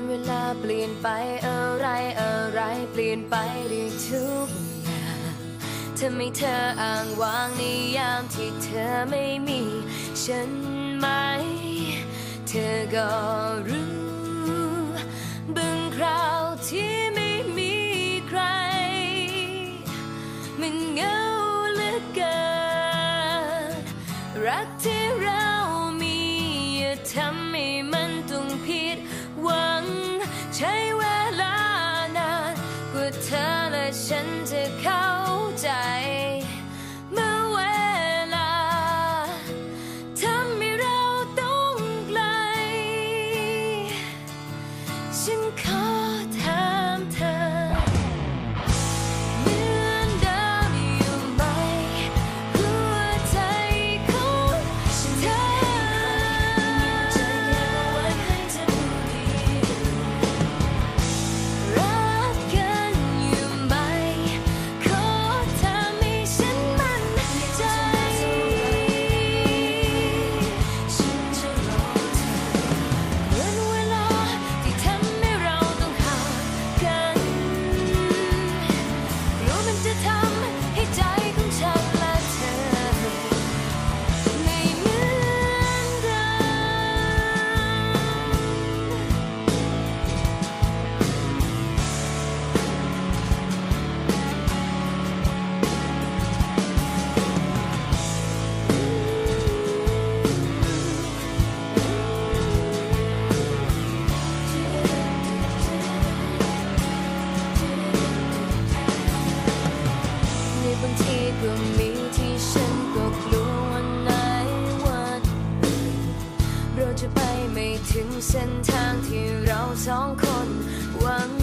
นเวลาเปลี่ยนไปอะไรอะไรเปลี่ยนไปได้ทุกอย่างทำให้เธออ้างว้างในยามที่เธอไม่มี ฉันไหม เธอก็รู้ ถึงเส้นทางที่เราสองคนหวัง